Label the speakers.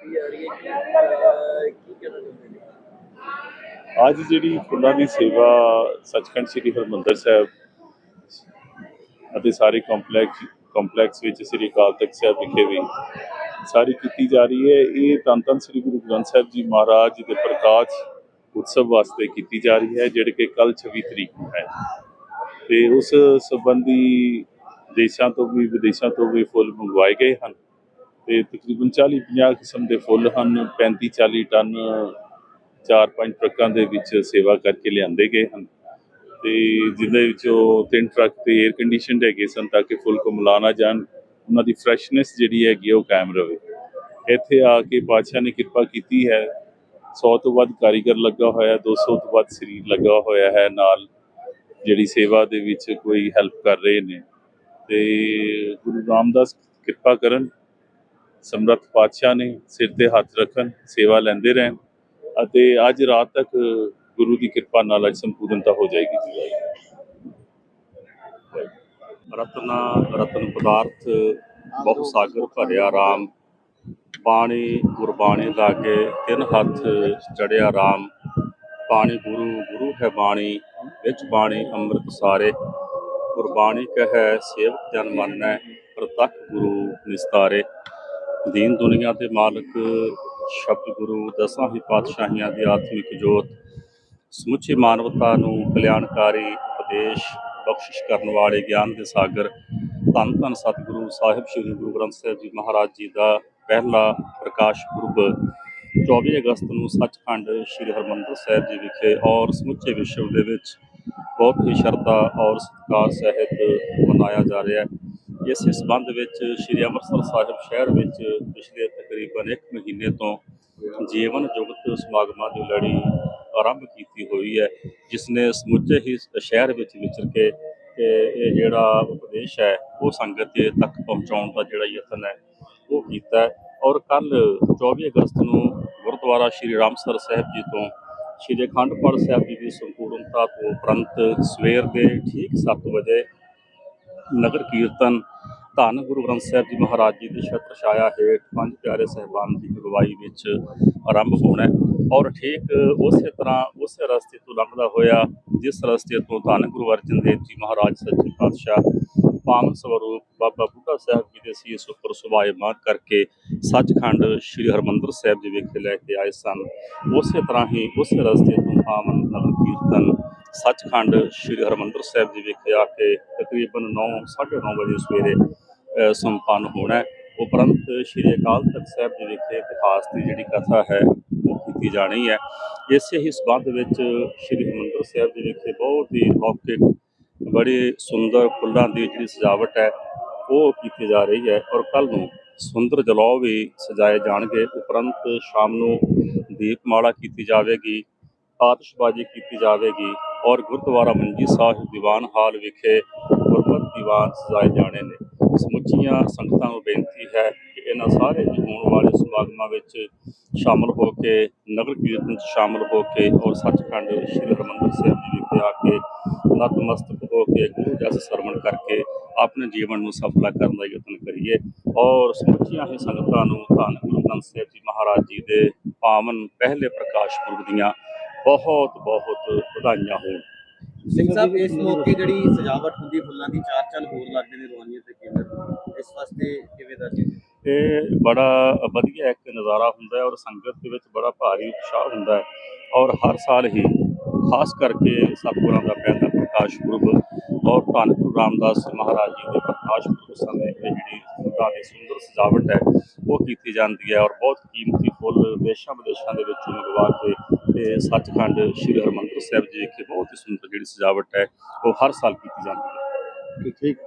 Speaker 1: ਕੀਤੀ ਜਾ ਰਹੀ ਹੈ ਕੀ ਕਹਿਣਾ ਚਾਹੁੰਦੇ
Speaker 2: ਅੱਜ ਜਿਹੜੀ ਫੁੱਲਾਂ ਦੀ ਸੇਵਾ ਸੱਚਖੰਡ ਸ੍ਰੀ ਹਰਿਮੰਦਰ ਸਾਹਿਬ ਅਤੇ ਸਾਰੇ ਕੰਪਲੈਕਸ ਕੰਪਲੈਕਸ ਵਿੱਚ ਸ੍ਰੀ ਅਕਾਲ ਤਖਤ ਸਾਹਿਬ ਵਿਖੇ ਵੀ ਸਾਰੀ ਕੀਤੀ ਜਾ ਰਹੀ ਹੈ। ਇਹ ਧੰਨ ਧੰਨ ਸ੍ਰੀ ਗੁਰੂ ਗ੍ਰੰਥ ਸਾਹਿਬ ਜੀ ਮਹਾਰਾਜ ਦੇ ਪ੍ਰਕਾਸ਼ ਉਤਸਵ ਵਾਸਤੇ ਕੀਤੀ ਜਾ ਰਹੀ ਹੈ, ਜਿਹੜੇ ਕਿ ਕੱਲ 26 ਤਰੀਕ ਨੂੰ ਹੈ। ਤੇ ਉਸ ਸੰਬੰਧੀ ਦੇਸ਼ਾਂ ਤੋਂ ਵੀ, ਵਿਦੇਸ਼ਾਂ ਤੋਂ ਵੀ ਫੁੱਲ ਮੰਗਵਾਏ ਗਏ ਹਨ। ਤੇ ਤਕਰੀਬਨ 40 50 ਕਿਸਮ ਦੇ ਫੁੱਲ ਹਨ 35 40 ਟਨ ਚਾਰ ਪੰਜ ਟਰੱਕਾਂ ਦੇ ਵਿੱਚ ਸੇਵਾ ਕਰਕੇ ਲਿਆਂਦੇ ਗਏ ਹਨ। ਤੇ ਜਿਹਦੇ ਵਿੱਚੋਂ ਤਿੰਨ ਟਰੱਕ ਤੇ 에ਅਰ ਕੰਡੀਸ਼ਨਡ ਹੈਗੇ ਸਨ ਤਾਂ ਕਿ ਫੁੱਲ ਕੋ ਮਿਲਾ ਨਾ ਜਾਣ, ਉਹਨਾਂ ਦੀ ਫਰੈਸ਼ਨੈਸ ਜਿਹੜੀ ਹੈਗੀ ਆ ਉਹ ਕਾਇਮ ਰਵੇ। ਇੱਥੇ ਆ ਕੇ ਪਾਤਸ਼ਾਹ ਨੇ ਕਿਰਪਾ ਕੀਤੀ ਹੈ। 100 ਤੋਂ ਵੱਧ ਕਾਰੀਗਰ ਲੱਗਾ ਹੋਇਆ 200 ਤੋਂ ਵੱਧ ਸਰੀਰ ਲੱਗਾ ਹੋਇਆ ਹੈ ਨਾਲ, ਜਿਹੜੀ ਸੇਵਾ ਦੇ ਵਿੱਚ ਕੋਈ ਹੈਲਪ ਕਰ ਰਹੇ ਨੇ। ਤੇ ਗੁਰੂ ਰਾਮਦਾਸ ਕਿਰਪਾ ਕਰਨ ਸਮਰੱਥ ਪਾਤਸ਼ਾਹ ਨੇ ਸਿਰ ਤੇ ਹੱਥ ਰੱਖਣ, ਸੇਵਾ ਲੈਂਦੇ ਰਹਿਣ ਅਤੇ ਅੱਜ ਰਾਤ ਤੱਕ ਗੁਰੂ ਦੀ ਕਿਰਪਾ ਨਾਲ ਅੱਜ ਸੰਪੂਰਨਤਾ ਹੋ ਜਾਏਗੀ ਜੀ।
Speaker 3: ਰਤਨ ਰਤਨ ਪਦਾਰਥ, ਬਹੁ ਸਾਗਰ ਭਰਿਆ ਰਾਮ, ਪਾਣੀ ਗੁਰਬਾਣੀ ਲਾਗੇ, ਤਿੰਨ ਹੱਥ ਚੜਿਆ ਰਾਮ, ਪਾਣੀ ਗੁਰੂ ਗੁਰੂ ਹੈ ਬਾਣੀ, ਵਿੱਚ ਬਾਣੀ ਅੰਮ੍ਰਿਤ ਸਾਰੇ। ਗੁਰਬਾਣੀ ਕਹੈ, ਸੇਵਕ ਜਨ ਮੰਨੈ, ਪ੍ਰਤੱਖ ਗੁਰੂ ਨਿਸਤਾਰੇ। ਦੀਨ ਦੁਨੀਆ ਦੇ ਮਾਲਕ, ਸ਼ਬਦ ਗੁਰੂ, ਦਸਾਂ ਹੀ ਪਾਤਸ਼ਾਹੀਆਂ ਦੀ ਆਤਮਿਕ ਜੋਤ, ਸਮੁੱਚੀ ਮਾਨਵਤਾ ਨੂੰ ਕਲਿਆਣਕਾਰੀ ਉਪਦੇਸ਼, ਬਖਸ਼ਿਸ਼ ਕਰਨ ਵਾਲੇ ਗਿਆਨ ਦੇ ਸਾਗਰ, ਧੰਨ ਧੰਨ ਸਤਿਗੁਰੂ ਸਾਹਿਬ ਸ੍ਰੀ ਗੁਰੂ ਗ੍ਰੰਥ ਸਾਹਿਬ ਜੀ ਮਹਾਰਾਜ ਜੀ ਦਾ ਪਹਿਲਾ ਪ੍ਰਕਾਸ਼ ਪੁਰਬ 24 ਅਗਸਤ ਨੂੰ ਸੱਚਖੰਡ ਸ੍ਰੀ ਹਰਮੰਦਰ ਸਾਹਿਬ ਜੀ ਵਿਖੇ ਔਰ ਸਮੁੱਚੇ ਵਿਸ਼ਵ ਦੇ ਵਿੱਚ ਬਹੁਤ ਹੀ ਸ਼ਰਧਾ ਔਰ ਸਤਿਕਾਰ ਸਹਿਤ ਮਨਾਇਆ ਜਾ ਰਿਹਾ ਹੈ। ਇਸ ਸਬੰਧ ਵਿੱਚ ਸ੍ਰੀ ਅੰਮ੍ਰਿਤਸਰ ਸਾਹਿਬ ਸ਼ਹਿਰ ਵਿੱਚ ਪਿਛਲੇ ਤਕਰੀਬਨ 1 ਮਹੀਨੇ ਤੋਂ ਜੀਵਨ ਜੁਗਤ ਸਮਾਗਮਾਂ ਦੀ ਲੜੀ ਆਰੰਭ ਕੀਤੀ ਹੋਈ ਹੈ ਜਿਸ ਨੇ ਸਮੁੱਚੇ ਹੀ ਸ਼ਹਿਰ ਵਿੱਚ ਵਿਚਰ ਕੇ ਤੇ ਇਹ ਜਿਹੜਾ ਉਪਦੇਸ਼ ਹੈ, ਉਹ ਸੰਗਤ ਦੇ ਤੱਕ ਪਹੁੰਚਾਉਣ ਦਾ ਜਿਹੜਾ ਯਤਨ ਹੈ, ਉਹ ਕੀਤਾ ਔਰ ਕੱਲ 24 ਅਗਸਤ ਨੂੰ ਗੁਰਦੁਆਰਾ ਸ਼੍ਰੀ ਰਾਮਸਰ ਸਾਹਿਬ ਜੀ ਤੋਂ ਸ਼੍ਰੀ ਅਖੰਡ ਪਾਠ ਸਾਹਿਬ ਜੀ ਦੀ ਸੰਪੂਰਨਤਾ ਤੋਂ ਉਪਰੰਤ ਸਵੇਰ ਦੇ ਠੀਕ 7 ਵਜੇ ਨਗਰ ਕੀਰਤਨ ਧੰਨ ਗੁਰੂ ਗ੍ਰੰਥ ਸਾਹਿਬ ਜੀ ਮਹਾਰਾਜ ਜੀ ਦੀ ਛਤਰ ਛਾਇਆ ਹੇਠ ਪੰਜ ਪਿਆਰੇ ਸਹਿਬਾਨ ਦੀ ਅਗਵਾਈ ਵਿੱਚ ਆਰੰਭ ਹੋਣਾ ਔਰ ਠੀਕ ਉਸੇ ਤਰ੍ਹਾਂ ਉਸੇ ਰਸਤੇ ਤੋਂ ਲੰਘਦਾ ਹੋਇਆ, ਜਿਸ ਰਸਤੇ ਤੋਂ ਧੰਨ ਗੁਰੂ ਅਰਜਨ ਦੇਵ ਜੀ ਮਹਾਰਾਜ ਸੱਚੇ ਪਾਤਸ਼ਾਹ ਪਾਵਨ ਸਵਰੂਪ ਬਾਬਾ ਬੁੱਢਾ ਸਾਹਿਬ ਜੀ ਦੇ ਸੀਸ ਉੱਪਰ ਸੁਭਾਇਮਾਨ ਕਰਕੇ ਸੱਚਖੰਡ ਸ੍ਰੀ ਹਰਮੰਦਰ ਸਾਹਿਬ ਜੀ ਵਿਖੇ ਲੈ ਕੇ ਆਏ ਸਨ। ਉਸੇ ਤਰ੍ਹਾਂ ਹੀ ਉਸੇ ਰਸਤੇ ਤੋਂ ਪਾਵਨ ਨਗਰ ਕੀਰਤਨ ਸੱਚਖੰਡ ਸ੍ਰੀ ਹਰਮੰਦਰ ਸਾਹਿਬ ਜੀ ਵਿਖੇ ਆ ਕੇ ਤਕਰੀਬਨ 9:30 ਵਜੇ ਸਵੇਰੇ ਸੰਪੰਨ ਹੋਣਾ ਉਪਰੰਤ ਸ੍ਰੀ ਅਕਾਲ ਤਖਤ ਸਾਹਿਬ ਜੀ ਵਿਖੇ ਇਤਿਹਾਸ ਦੀ ਜਿਹੜੀ ਕਥਾ ਹੈ, ਉਹ ਕੀਤੀ ਜਾਣੀ ਹੈ। ਇਸੇ ਹੀ ਸਬੰਧ ਵਿੱਚ ਸ੍ਰੀ ਹਰਮੰਦਰ ਸਾਹਿਬ ਜੀ ਵਿਖੇ ਬਹੁਤ ਹੀ ਲੌਕਿਕ ਬੜੀ ਸੁੰਦਰ ਫੁੱਲਾਂ ਦੀ ਜਿਹੜੀ ਸਜਾਵਟ ਹੈ, ਉਹ ਕੀਤੀ ਜਾ ਰਹੀ ਹੈ ਔਰ ਕੱਲ ਨੂੰ ਸੁੰਦਰ ਜਲੌ ਵੀ ਸਜਾਏ ਜਾਣਗੇ। ਉਪਰੰਤ ਸ਼ਾਮ ਨੂੰ ਦੀਪਮਾਲਾ ਕੀਤੀ ਜਾਵੇਗੀ, ਆਤਿਸ਼ਬਾਜ਼ੀ ਕੀਤੀ ਜਾਵੇਗੀ ਔਰ ਗੁਰਦੁਆਰਾ ਮੰਜੀ ਸਾਹਿਬ ਦੀਵਾਨ ਹਾਲ ਵਿਖੇ ਗੁਰਮਤਿ ਦੀਵਾਨ ਸਜਾਏ ਜਾਣੇ ਨੇ। ਸਮੁੱਚੀਆਂ ਸੰਗਤਾਂ ਨੂੰ ਬੇਨਤੀ ਹੈ ਕਿ ਇਹਨਾਂ ਸਾਰੇ ਹੋਣ ਵਾਲੇ ਸਮਾਗਮਾਂ ਵਿੱਚ ਸ਼ਾਮਲ ਹੋ ਕੇ, ਨਗਰ ਕੀਰਤਨ 'ਚ ਸ਼ਾਮਲ ਹੋ ਕੇ ਔਰ ਸੱਚਖੰਡ ਸ੍ਰੀ ਹਰਿਮੰਦਰ ਸਾਹਿਬ ਜੀ ਵਿਖੇ ਆ ਕੇ ਨਤਮਸਤਕ ਹੋ ਕੇ ਗੁਰੂ ਜਸ ਸਰਵਣ ਕਰਕੇ ਆਪਣੇ ਜੀਵਨ ਨੂੰ ਸਫਲਾ ਕਰਨ ਦਾ ਯਤਨ ਕਰੀਏ ਔਰ ਸਮੁੱਚੀਆਂ ਹੀ ਸੰਗਤਾਂ ਨੂੰ ਧੰਨ ਗੁਰੂ ਗ੍ਰੰਥ ਸਾਹਿਬ ਜੀ ਮਹਾਰਾਜ ਜੀ ਦੇ ਪਾਵਨ ਪਹਿਲੇ ਪ੍ਰਕਾਸ਼ ਪੁਰਬ ਦੀਆਂ ਬਹੁਤ ਬਹੁਤ ਵਧਾਈਆਂ ਹੋਣ।
Speaker 1: ਸਿੰਘ ਸਾਹਿਬ ਇਸ ਮੌਕੇ ਜਿਹੜੀ ਸਜਾਵਟ ਹੁੰਦੀ ਫੁੱਲਾਂ ਦੀ ਚਾਰ ਚੰਨ ਹੋਰ ਲੱਗਦੇ ਨੇ ਰਵਾਨੀਅਤ ਦੇ ਕੇਂਦਰ ਇਸ ਵਾਸਤੇ ਕਿਵੇਂ ਦਾ ਜੀ
Speaker 3: ਇਹ ਬੜਾ ਵਧੀਆ ਇੱਕ ਨਜ਼ਾਰਾ ਹੁੰਦਾ ਹੈ ਔਰ ਸੰਗਤ ਦੇ ਵਿੱਚ ਬੜਾ ਭਾਰੀ ਉਤਸ਼ਾਹ ਹੁੰਦਾ ਹੈ ਔਰ ਹਰ ਸਾਲ ਹੀ ਖਾਸ ਕਰਕੇ ਸਤਿਗੁਰਾਂ ਦਾ ਪਹਿਲਾ ਪ੍ਰਕਾਸ਼ ਪੁਰਬ ਔਰ ਧੰਨ ਗੁਰੂ ਰਾਮਦਾਸ ਮਹਾਰਾਜ ਜੀ ਦੇ ਪ੍ਰਕਾਸ਼ ਪੁਰਬ ਸਮੇਂ ਇਹ ਜਿਹੜੀ ਫੁੱਲਾਂ ਦੀ ਸੁੰਦਰ ਸਜਾਵਟ ਹੈ, ਉਹ ਕੀਤੀ ਜਾਂਦੀ ਹੈ ਔਰ ਬਹੁਤ ਕੀਮਤੀ ਫੁੱਲ ਦੇਸ਼ਾਂ ਵਿਦੇਸ਼ਾਂ ਦੇ ਵਿੱਚੋਂ ਮੰਗਵਾ ਕੇ ਤੇ ਸੱਚਖੰਡ ਸ੍ਰੀ ਹਰਿਮੰਦਰ ਸਾਹਿਬ ਜੀ ਵਿਖੇ ਬਹੁਤ ਹੀ ਸੁੰਦਰ ਜਿਹੜੀ ਸਜਾਵਟ ਹੈ, ਉਹ ਹਰ ਸਾਲ ਕੀਤੀ ਜਾਂਦੀ ਹੈ।
Speaker 2: ਠੀਕ।